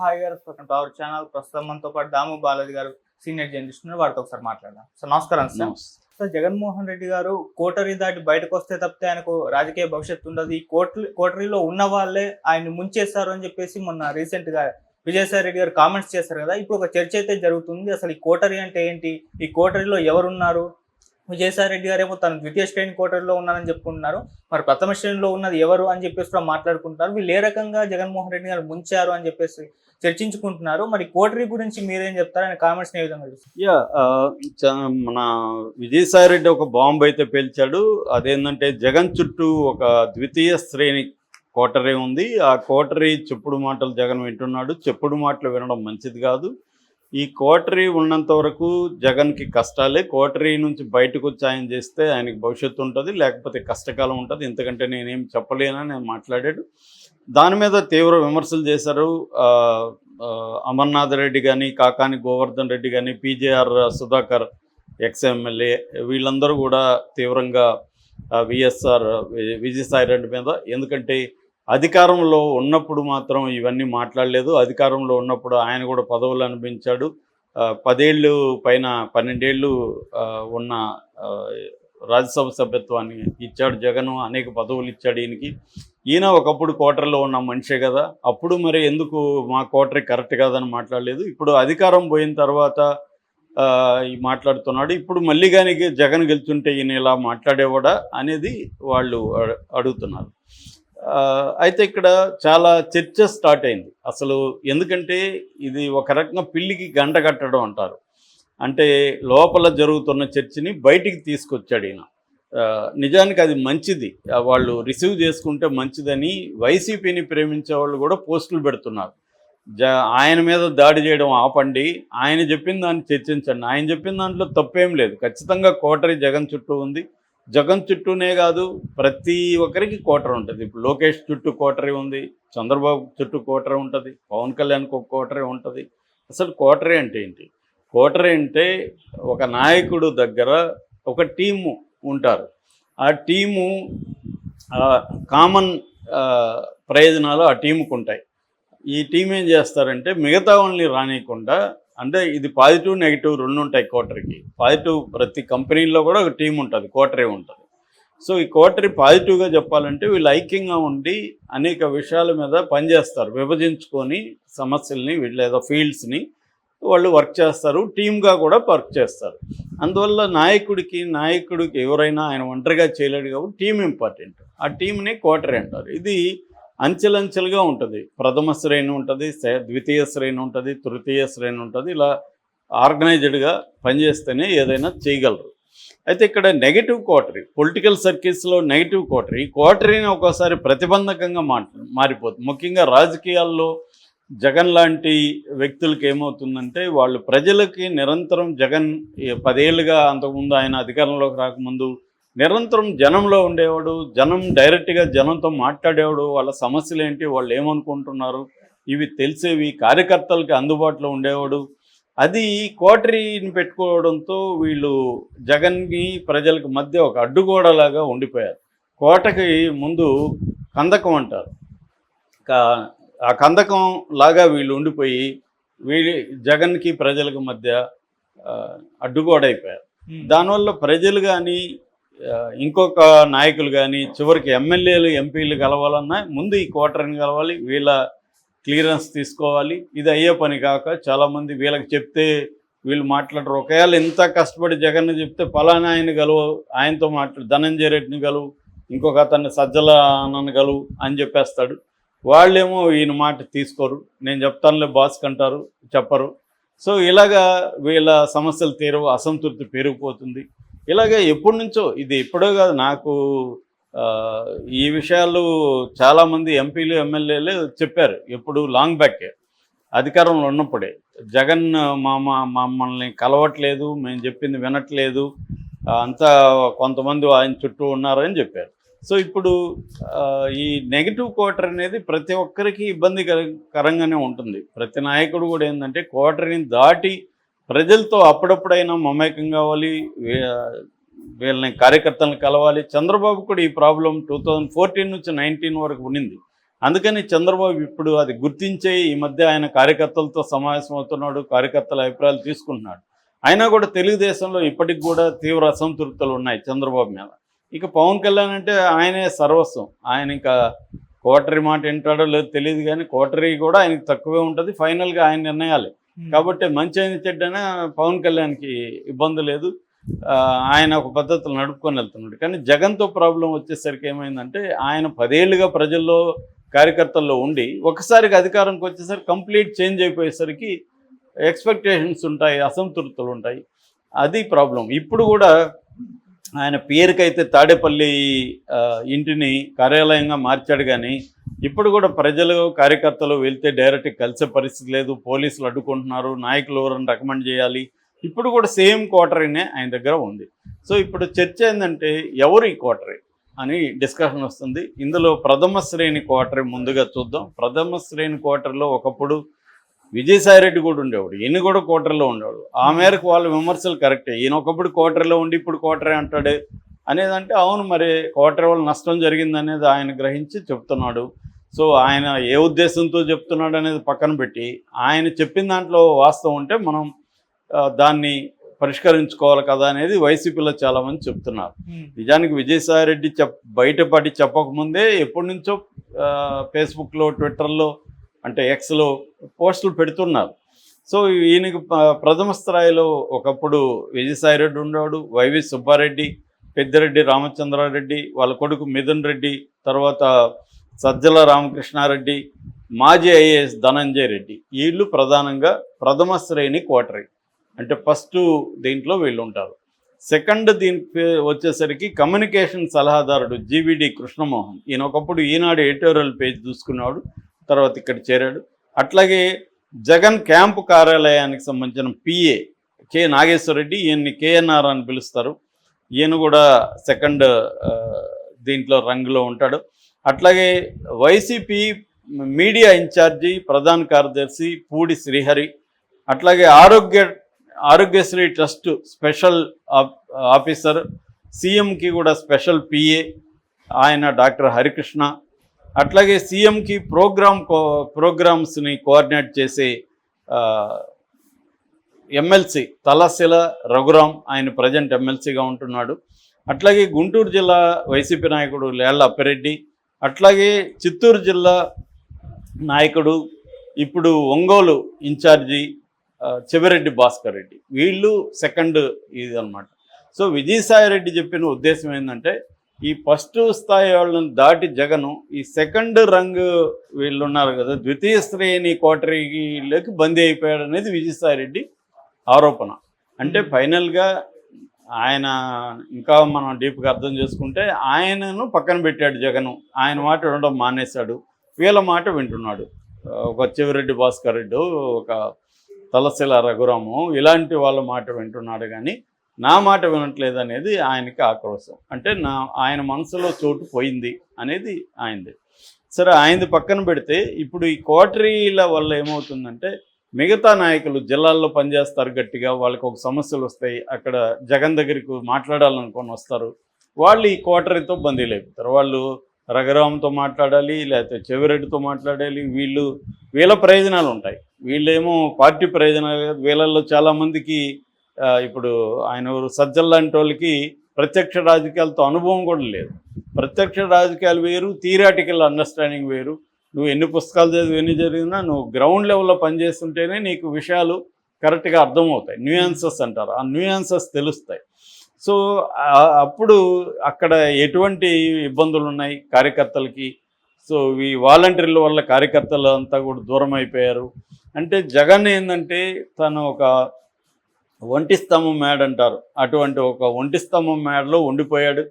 Hi గారు our channel ప్రస్తుతం మనతో పాటు దాము బాలాజీ గారు సీనియర్ జర్నలిస్ట్ ఉన్నారు. వారితో ఒకసారి మాట్లాడదాం. సార్ నమస్కారం సార్. సార్ జగన్మోహన్ రెడ్డి గారు కోటరీ దాటి బయటకు వస్తే తప్పితే ఆయనకు రాజకీయ భవిష్యత్తు ఉండదు. ఈ కోటరీ కోటరీలో ఉన్న వాళ్ళే ఆయన ముంచేస్తారు అని చెప్పేసి మొన్న రీసెంట్గా విజయసాయి రెడ్డి గారు కామెంట్స్ చేశారు కదా. ఇప్పుడు ఒక చర్చ అయితే జరుగుతుంది. అసలు ఈ కోటరీ అంటే ఏంటి? ఈ కోటరీలో ఎవరున్నారు? విజయసాయి రెడ్డి గారేమో తను ద్వితీయ శ్రేణి కోటరీలో ఉన్నారని చెప్పుకుంటున్నారు. మరి ప్రథమ శ్రేణిలో ఉన్నది ఎవరు అని చెప్పేసి కూడా మాట్లాడుకుంటున్నారు. వీళ్ళు ఏ రకంగా జగన్మోహన్ రెడ్డి గారు ముంచారు అని చెప్పేసి చర్చించుకుంటున్నారు. మరి కోటరీ గురించి మీరేం చెప్తారు? ఆయన కామెంట్స్ ఏ విధంగా చూస్తారు? యా మన విజయసాయి రెడ్డి ఒక బాంబు అయితే పేల్చాడు. అదేంటంటే జగన్ చుట్టూ ఒక ద్వితీయ శ్రేణి కోటరీ ఉంది. ఆ కోటరీ చెప్పుడు మాటలు జగన్ వింటున్నాడు. చెప్పుడు మాటలు వినడం మంచిది కాదు. ఈ కోటరీ ఉన్నంత వరకు జగన్కి కష్టాలే. కోటరీ నుంచి బయటకు వచ్చి ఆయన చేస్తే ఆయనకి భవిష్యత్తు ఉంటుంది. లేకపోతే కష్టకాలం ఉంటుంది. ఎందుకంటే నేనేం చెప్పలేనని మాట్లాడాడు. దాని మీద తీవ్ర విమర్శలు చేశారు. అమర్నాథ్ రెడ్డి కానీ కాకాని గోవర్ధన్ రెడ్డి కానీ పీజేఆర్ సుధాకర్ ఎక్స్ఎమ్మెల్యే వీళ్ళందరూ కూడా తీవ్రంగా విఎస్ఆర్ విజయసాయి రెడ్డి మీద ఎందుకంటే అధికారంలో ఉన్నప్పుడు మాత్రం ఇవన్నీ మాట్లాడలేదు. అధికారంలో ఉన్నప్పుడు ఆయన కూడా పదవులు అనిపించాడు పదేళ్ళు పైన పన్నెండేళ్ళు ఉన్న రాజ్యసభ సభ్యత్వాన్ని ఇచ్చాడు జగన్ అనేక పదవులు ఇచ్చాడు ఈయనకి. ఈయన ఒకప్పుడు కోటర్లో ఉన్న మనిషే కదా. అప్పుడు మరి ఎందుకు మా కోటరీ కరెక్ట్ కాదని మాట్లాడలేదు. ఇప్పుడు అధికారం పోయిన తర్వాత మాట్లాడుతున్నాడు. ఇప్పుడు మళ్ళీ కానీ జగన్ గెలుచుంటే ఈయన ఇలా మాట్లాడేవాడా అనేది వాళ్ళు అడుగుతున్నారు. అయితే ఇక్కడ చాలా చర్చ స్టార్ట్ అయింది. అసలు ఎందుకంటే ఇది ఒక రకంగా పిల్లికి గంట కట్టడం అంటారు. అంటే లోపల జరుగుతున్న చర్చని బయటికి తీసుకొచ్చాడు ఈయన. నిజానికి అది మంచిది. వాళ్ళు రిసీవ్ చేసుకుంటే మంచిదని వైసీపీని ప్రేమించే వాళ్ళు కూడా పోస్టులు పెడుతున్నారు. జ ఆయన మీద దాడి చేయడం ఆపండి. ఆయన చెప్పిన దాన్ని చర్చించండి. ఆయన చెప్పిన దాంట్లో తప్పేం లేదు. ఖచ్చితంగా కోటరి జగన్ చుట్టూ ఉంది. జగన్ చుట్టూనే కాదు ప్రతి ఒక్కరికి కోటరీ ఉంటుంది. ఇప్పుడు లోకేష్ చుట్టూ కోటరీ ఉంది. చంద్రబాబు చుట్టూ కోటరీ ఉంటుంది. పవన్ కళ్యాణ్కి ఒక కోటరీ ఉంటుంది. అసలు కోటరీ అంటే ఏంటి? కోటరీ అంటే ఒక నాయకుడు దగ్గర ఒక టీము ఉంటారు. ఆ టీము కామన్ ప్రయోజనాలు ఆ టీముకు ఉంటాయి. ఈ టీం ఏం చేస్తారంటే మిగతా వాళ్ళని రానియకుండా అంటే ఇది పాజిటివ్ నెగిటివ్ రెండు ఉంటాయి కోటరీకి. పాజిటివ్ ప్రతి కంపెనీలో కూడా ఒక టీం ఉంటుంది కోటరీ ఉంటుంది. సో ఈ కోటరీ పాజిటివ్గా చెప్పాలంటే వీళ్ళు ఐక్యంగా ఉండి అనేక విషయాల మీద పనిచేస్తారు. విభజించుకొని సమస్యల్ని లేదా ఫీల్డ్స్ని వాళ్ళు వర్క్ చేస్తారు టీమ్గా కూడా వర్క్ చేస్తారు. అందువల్ల నాయకుడికి నాయకుడికి ఎవరైనా ఆయన ఒంటరిగా చేయలేడు కాబట్టి టీం ఇంపార్టెంట్. ఆ టీంని క్వార్టర్ అంటారు. ఇది అంచెలంచెలుగా ఉంటుంది. ప్రథమ శ్రేణి ఉంటుంది ద్వితీయ శ్రేణి ఉంటుంది తృతీయ శ్రేణి ఉంటుంది. ఇలా ఆర్గనైజ్డ్గా పనిచేస్తేనే ఏదైనా చేయగలరు. అయితే ఇక్కడ నెగిటివ్ క్వార్టరీ పొలిటికల్ సర్కిల్స్లో నెగిటివ్ క్వార్టరీ. ఈ క్వార్టరీని ఒక్కోసారి ప్రతిబంధకంగా మా మారిపోతుంది. ముఖ్యంగా రాజకీయాల్లో జగన్ లాంటి వ్యక్తులకి ఏమవుతుందంటే వాళ్ళు ప్రజలకి నిరంతరం జగన్ ఈ పదేళ్ళుగా అంతకుముందు ఆయన అధికారంలోకి రాకముందు నిరంతరం జనంలో ఉండేవాడు జనం డైరెక్ట్గా జనంతో మాట్లాడేవాడు వాళ్ళ సమస్యలు ఏంటి వాళ్ళు ఏమనుకుంటున్నారు ఇవి తెలిసేవి కార్యకర్తలకి అందుబాటులో ఉండేవాడు. అది కోటరీని పెట్టుకోవడంతో వీళ్ళు జగన్కి ప్రజలకు మధ్య ఒక అడ్డుగోడలాగా ఉండిపోయారు. కోటకి ముందు కందకం అంటారు. కా- ఆ కందకం లాగా వీళ్ళు ఉండిపోయి వీళ్ళ జగన్కి ప్రజలకు మధ్య ఆ, అడ్డుగోడ అయిపోయారు దానివల్ల ప్రజలు కానీ ఇంకొక నాయకులు కానీ చివరికి ఎమ్మెల్యేలు ఎంపీలు కలవాలన్నా ముందు ఈ కోటరీని కలవాలి వీళ్ళ క్లియరెన్స్ తీసుకోవాలి. ఇది అయ్యే పని కాక చాలామంది వీళ్ళకి చెప్తే వీళ్ళు మాట్లాడరు. ఒకవేళ ఇంత కష్టపడి జగన్ చెప్తే ఫలానా ఆయన గలువు ఆయనతో మాట్లాడు ధనంజయ రెడ్డిని గలువు ఇంకొక అతన్ని సజ్జల అన్నను గలువు అని చెప్పేస్తాడు. వాళ్ళేమో ఈయన మాట తీసుకోరు. నేను చెప్తానులే బాస్ కంటారు చెప్పరు. సో ఇలాగా వీళ్ళ సమస్యలు తీరవు అసంతృప్తి పెరిగిపోతుంది. ఇలాగే ఎప్పటి నుంచో ఇది ఎప్పుడో కాదు నాకు ఈ విషయాలు చాలామంది ఎంపీలు ఎమ్మెల్యేలు చెప్పారు. ఎప్పుడు లాంగ్ బ్యాక్ అధికారంలో ఉన్నప్పుడే. జగన్ మా మా మమ్మల్ని కలవట్లేదు మేము చెప్పింది వినట్లేదు. అంతా కొంతమంది ఆయన చుట్టూ ఉన్నారని చెప్పారు. సో ఇప్పుడు ఈ నెగిటివ్ క్వార్టర్ అనేది ప్రతి ఒక్కరికి ఇబ్బంది కరంగానే ఉంటుంది. ప్రతి నాయకుడు కూడా ఏంటంటే క్వార్టర్ని దాటి ప్రజలతో అప్పుడప్పుడైనా మమేకం కావాలి వీళ్ళని కార్యకర్తలను కలవాలి. చంద్రబాబు కూడా ఈ ప్రాబ్లం టూ థౌజండ్ ఫోర్టీన్ నుంచి నైన్టీన్ వరకు ఉండింది అందుకని చంద్రబాబు ఇప్పుడు అది గుర్తించే ఈ మధ్య ఆయన కార్యకర్తలతో సమావేశం అవుతున్నాడు కార్యకర్తల అభిప్రాయాలు తీసుకుంటున్నాడు. అయినా కూడా తెలుగుదేశంలో ఇప్పటికి కూడా తీవ్ర అసంతృప్తులు ఉన్నాయి చంద్రబాబు మీద. ఇక పవన్ కళ్యాణ్ అంటే ఆయనే సర్వస్వం. ఆయన ఇంకా కోటరీ మాట వింటాడో లేదో తెలియదు కానీ కోటరీ కూడా ఆయనకి తక్కువే ఉంటుంది. ఫైనల్గా ఆయన నిర్ణయాలే. కాబట్టి మంచి అయిన చెడ్డైనా పవన్ కళ్యాణ్కి ఇబ్బంది లేదు. ఆయన ఒక పద్ధతిలో నడుపుకొని వెళ్తున్నాడు. కానీ జగన్తో ప్రాబ్లం వచ్చేసరికి ఏమైందంటే ఆయన పదేళ్ళుగా ప్రజల్లో కార్యకర్తల్లో ఉండి ఒకసారికి అధికారంకి వచ్చేసరికి కంప్లీట్ చేంజ్ అయిపోయేసరికి ఎక్స్పెక్టేషన్స్ ఉంటాయి అసంతృప్తులు ఉంటాయి. అది ప్రాబ్లం. ఇప్పుడు కూడా ఆయన పేరుకైతే తాడేపల్లి ఇంటిని కార్యాలయంగా మార్చాడు కానీ ఇప్పుడు కూడా ప్రజలు కార్యకర్తలు వెళ్తే డైరెక్ట్ కలిసే పరిస్థితి లేదు. పోలీసులు అడ్డుకుంటున్నారు. నాయకులు ఎవరైనా రికమెండ్ చేయాలి? ఇప్పుడు కూడా సేమ్ క్వార్టరీనే ఆయన దగ్గర ఉంది. సో ఇప్పుడు చర్చ ఏంటంటే ఎవరు ఈ క్వార్టరీ అని డిస్కషన్ వస్తుంది. ఇందులో ప్రథమ శ్రేణి క్వార్టరీ ముందుగా చూద్దాం. ప్రథమ శ్రేణి క్వార్టర్లో ఒకప్పుడు విజయసాయిరెడ్డి కూడా ఉండేవాడు. ఈయన కూడా క్వార్టర్లో ఉండేవాడు. ఆ మేరకు వాళ్ళ విమర్శలు కరెక్టే ఈయన ఒకప్పుడు క్వార్టర్లో ఉండి ఇప్పుడు క్వార్టరే అంటాడే అనేదంటే అవును మరి క్వార్టర్ వల్ల నష్టం జరిగింది అనేది ఆయన గ్రహించి చెప్తున్నాడు. సో ఆయన ఏ ఉద్దేశంతో చెప్తున్నాడు అనేది పక్కన పెట్టి ఆయన చెప్పిన దాంట్లో వాస్తవం ఉంటే మనం దాన్ని పరిష్కరించుకోవాలి కదా అనేది వైసీపీలో చాలామంది చెప్తున్నారు. నిజానికి విజయసాయిరెడ్డి చెప్ బయటపడి చెప్పకముందే ఎప్పటి నుంచో ఫేస్బుక్లో ట్విట్టర్లో అంటే ఎక్స్లో పోస్టులు పెడుతున్నారు. సో ఈయనకి ప్రథమ స్థాయిలో ఒకప్పుడు విజయసాయిరెడ్డి ఉండేవాడు వైవి సుబ్బారెడ్డి పెద్దిరెడ్డి రామచంద్రారెడ్డి వాళ్ళ కొడుకు మిథున్ రెడ్డి తర్వాత సజ్జల రామకృష్ణారెడ్డి మాజీ ఐఏఎస్ ధనంజయ రెడ్డి. వీళ్ళు ప్రధానంగా ప్రథమ శ్రేణి క్వార్టరీ. అంటే ఫస్ట్ దీంట్లో వీళ్ళు ఉంటారు. సెకండ్ దీనికి వచ్చేసరికి కమ్యూనికేషన్ సలహాదారుడు జీవిడి కృష్ణమోహన్. ఈయన ఒకప్పుడు ఈనాడు ఎడిటోరియల్ పేజ్ చూసుకున్నాడు తర్వాత ఇక్కడ చేరాడు. అట్లాగే జగన్ క్యాంపు కార్యాలయానికి సంబంధించిన పిఏ కె నాగేశ్వరరెడ్డి ఈయన్ని కేఎన్ఆర్ అని పిలుస్తారు. ఈయన కూడా సెకండ్ దీంట్లో రంగులో ఉంటాడు. అట్లాగే వైసీపీ మీడియా ఇన్ఛార్జి ప్రధాన కార్యదర్శి పూడి శ్రీహరి అట్లాగే ఆరోగ్య ఆరోగ్యశ్రీ ట్రస్ట్ స్పెషల్ ఆఫ్- ఆఫీసర్ సీఎంకి కూడా స్పెషల్ పిఏ ఆయన డాక్టర్ హరికృష్ణ అట్లాగే సీఎంకి ప్రోగ్రామ్ కో ప్రోగ్రామ్స్ని కోఆర్డినేట్ చేసే ఎమ్మెల్సీ తలశిల రఘురాం ఆయన ప్రజెంట్ ఎమ్మెల్సీగా ఉంటున్నాడు. అట్లాగే గుంటూరు జిల్లా వైసీపీ నాయకుడు లేళ్ళ అప్పిరెడ్డి అట్లాగే చిత్తూరు జిల్లా నాయకుడు ఇప్పుడు ఒంగోలు ఇన్ఛార్జి ఆ, చెవిరెడ్డి భాస్కర్ రెడ్డి. వీళ్ళు సెకండ్ ఇది అనమాట సో విజయసాయిరెడ్డి చెప్పిన ఉద్దేశం ఏంటంటే ఈ ఫస్ట్ స్థాయి వాళ్ళని దాటి జగను ఈ సెకండ్ రంగ్ వీళ్ళు ఉన్నారు కదా ద్వితీయ శ్రేణి కోటరీలోకి బందీ అయిపోయాడు అనేది విజయసాయిరెడ్డి ఆరోపణ. అంటే ఫైనల్గా ఆయన ఇంకా మనం డీప్గా అర్థం చేసుకుంటే ఆయనను పక్కన పెట్టాడు జగను. ఆయన మాట వినడం మానేశాడు. వీళ్ళ మాట వింటున్నాడు. ఒక చెవిరెడ్డి భాస్కర్ రెడ్డి ఒక తలశిల రఘురాము ఇలాంటి వాళ్ళ మాట వింటున్నాడు కానీ నా మాట వినట్లేదు అనేది ఆయనకి ఆక్రోశం. అంటే నా ఆయన మనసులో చోటు పోయింది అనేది ఆయనది. సరే ఆయనది పక్కన పెడితే ఇప్పుడు ఈ కోటరీల వల్ల ఏమవుతుందంటే మిగతా నాయకులు జిల్లాల్లో పనిచేస్తారు గట్టిగా వాళ్ళకి ఒక సమస్యలు వస్తాయి అక్కడ జగన్ దగ్గరికి మాట్లాడాలనుకొని వస్తారు. వాళ్ళు ఈ కోటరీతో బందీ లేపుతారు. వాళ్ళు రఘురామ్తో మాట్లాడాలి లేకపోతే చెవిరెడ్డితో మాట్లాడాలి వీళ్ళు వీళ్ళ ప్రయోజనాలు ఉంటాయి. వీళ్ళేమో పార్టీ ప్రయోజనాలు కాదు. వీళ్ళల్లో చాలామందికి ఇప్పుడు ఆయన ఎవరు? సజ్జల్ లాంటి వాళ్ళకి ప్రత్యక్ష రాజకీయాలతో అనుభవం కూడా లేదు. ప్రత్యక్ష రాజకీయాలు వేరు థియరాటికల్ అండర్స్టాండింగ్ వేరు. నువ్వు ఎన్ని పుస్తకాలు చదివి ఎన్ని జరిగినా నువ్వు గ్రౌండ్ లెవెల్లో పనిచేస్తుంటేనే నీకు విషయాలు కరెక్ట్గా అర్థమవుతాయి. న్యూయాన్సెస్ అంటారు. ఆ న్యూయాన్సెస్ తెలుస్తాయి. సో అప్పుడు అక్కడ ఎటువంటి ఇబ్బందులు ఉన్నాయి కార్యకర్తలకి? సో ఈ వాలంటీర్ల వల్ల కార్యకర్తలు అంతా కూడా దూరం అయిపోయారు. అంటే జగన్ ఏంటంటే తను ఒక ఒంటి స్తంభం మేడ అంటారు. అటువంటి ఒక ఒంటి స్తంభం మేడలో ఉండిపోయాడు.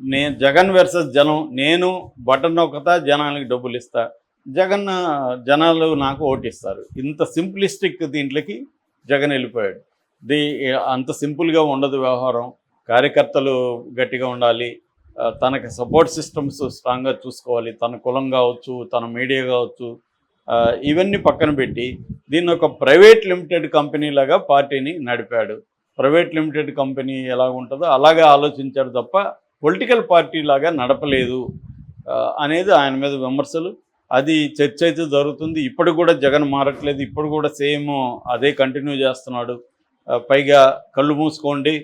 నేను జగన్ వర్సెస్ జనం నేను బటన్ నొక్కతా జనానికి డబ్బులు ఇస్తా. జగన్ జనాలు నాకు ఓటిస్తారు. ఇంత సింప్లిస్టిక్ దీంట్లోకి జగన్ వెళ్ళిపోయాడు. ది అంత సింపుల్గా ఉండదు వ్యవహారం. కార్యకర్తలు గట్టిగా ఉండాలి. తనకి సపోర్ట్ సిస్టమ్స్ స్ట్రాంగ్గా చూసుకోవాలి. తన కులం కావచ్చు తన మీడియా కావచ్చు ఇవన్నీ పక్కన పెట్టి దీన్ని ఒక ప్రైవేట్ లిమిటెడ్ కంపెనీ లాగా పార్టీని నడిపాడు. ప్రైవేట్ లిమిటెడ్ కంపెనీ ఎలా ఉంటుందో అలాగే ఆలోచించాడు తప్ప పొలిటికల్ పార్టీ లాగా నడపలేదు. అనేది ఆయన మీద విమర్శలు. అది చర్చ అయితే జరుగుతుంది. ఇప్పుడు కూడా జగన్ మారట్లేదు. ఇప్పుడు కూడా సేమ్ అదే కంటిన్యూ చేస్తున్నాడు. పైగా కళ్ళు మూసుకోండి.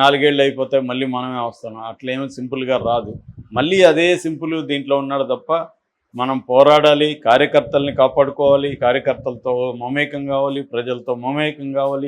నాలుగేళ్ళు అయిపోతే మళ్ళీ మనమే వస్తున్నాం. అట్లేమీ సింపుల్గా రాదు. మళ్ళీ అదే సింపుల్ దీంట్లో ఉన్నాడు తప్ప మనం పోరాడాలి కార్యకర్తల్ని కాపాడుకోవాలి కార్యకర్తలతో మమేకం కావాలి ప్రజలతో మమేకం కావాలి.